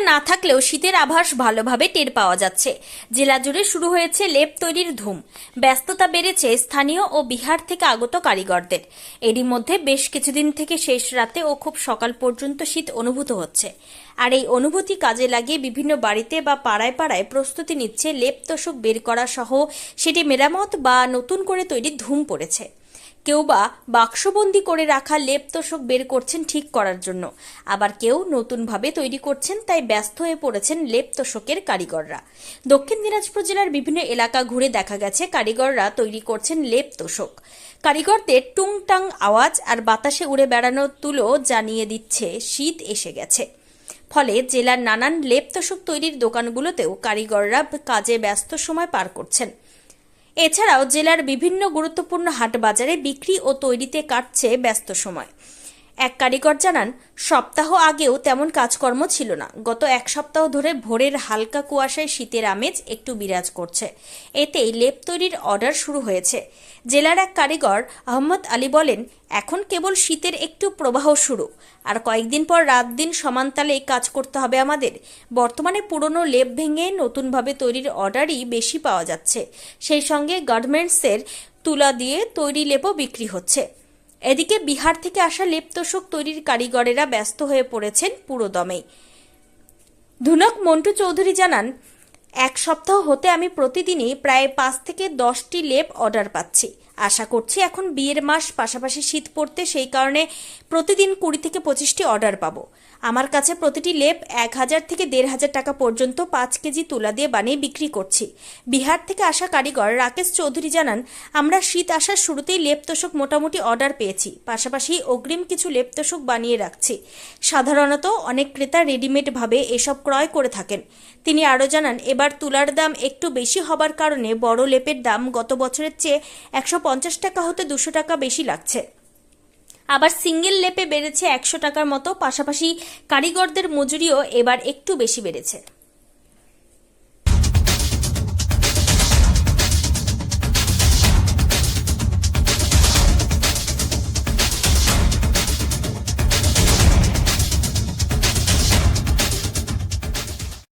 না থাকলেও শীতের আভাস ভালোভাবে টের পাওয়া যাচ্ছে। জেলা জুড়ে শুরু হয়েছে লেপ তৈরির ধুম। ব্যস্ততা বেড়েছে স্থানীয় ও বিহার থেকে আগত কারিগরদের। এরই মধ্যে বেশ কিছুদিন থেকে শেষ রাতে ও খুব সকাল পর্যন্ত শীত অনুভূত হচ্ছে। আর এই অনুভূতি কাজে লাগিয়ে বিভিন্ন বাড়িতে বা পাড়ায় পাড়ায় প্রস্তুতি নিচ্ছে লেপ তোষক বের করা সহ সেটি মেরামত বা নতুন করে তৈরি ধুম পড়েছে। কেউ বা বাক্সবন্দি করে রাখা লেপ তোষক বের করছেন ঠিক করার জন্য। আবার কেউ নতুনভাবে তৈরি করছেন তাই ব্যস্ত হয়ে পড়েছেন লেপ তোষকের কারিগররা। দক্ষিণ দিনাজপুর জেলার বিভিন্ন এলাকা ঘুরে দেখা গেছে কারিগররা তৈরি করছেন লেপ তোষক। কারিগরদের টুংটাং আওয়াজ আর বাতাসে উড়ে বেড়ানোর তুলো জানিয়ে দিচ্ছে, শীত এসে গেছে। ফলে জেলার নানান লেপ তোষক তৈরির দোকানগুলোতেও কারিগররা কাজে ব্যস্ত সময় পার করছেন। এছাড়াও জেলার বিভিন্ন গুরুত্বপূর্ণ হাট বাজারে বিক্রি ও তৈরিতে কাটছে ব্যস্ত সময়। এক কারিগর জানান, সপ্তাহ আগেও তেমন কাজকর্ম ছিল না। গত এক সপ্তাহ ধরে ভোরের হালকা কুয়াশায় শীতের আমেজ একটু বিরাজ করছে। এতেই লেপ তৈরির অর্ডার শুরু হয়েছে। জেলার এক কারিগর, আহমদ আলী বলেন, এখন কেবল শীতের একটু প্রবাহ শুরু। আর কয়েকদিন পর রাত দিন সমানতালে কাজ করতে হবে আমাদের। বর্তমানে পুরনো লেপ ভেঙে নতুনভাবে তৈরির অর্ডারই বেশি পাওয়া যাচ্ছে। সেই সঙ্গে গার্মেন্টসের তুলা দিয়ে তৈরি লেপও বিক্রি হচ্ছে। এদিকে বিহার থেকে আসা লেপতোষক তৈরির কারিগরেরা ব্যস্ত হয়ে পড়েছেন পুরোদমে ধুনক মন্টু চৌধুরী জানান, এক সপ্তাহ হতে আমি প্রতিদিনই প্রায় পাঁচ থেকে দশটি লেপ অর্ডার পাচ্ছি। আশা করছি এখন বিয়ের মাস, পাশাপাশি শীত পড়তে সেই কারণে প্রতিদিন কুড়ি থেকে পঁচিশটি অর্ডার পাবো। আমার কাছে প্রতিটি লেপ এক হাজার থেকে দেড় হাজার টাকা পর্যন্ত পাঁচ কেজি তুলা দিয়ে বানিয়ে বিক্রি করছি। বিহার থেকে আসা কারিগর রাকেশ চৌধুরী জানান, আমরা শীত আসার শুরুতেই লেপ তোষক মোটামুটি অর্ডার পেয়েছি। পাশাপাশি অগ্রিম কিছু লেপ তোষক বানিয়ে রাখছি। সাধারণত অনেক ক্রেতা রেডিমেড ভাবে এসব ক্রয় করে থাকেন। তিনি আরও জানান, এবার তুলার দাম একটু বেশি হবার কারণে বড় লেপের দাম গত বছরের চেয়ে একশো পঞ্চাশ টাকা হতে দুশো টাকা বেশি লাগছে। আবার সিঙ্গেল লেপে বেড়েছে একশো টাকার মতো পাশাপাশি কারিগরদের মজুরিও এবার একটু বেশি বেড়েছে।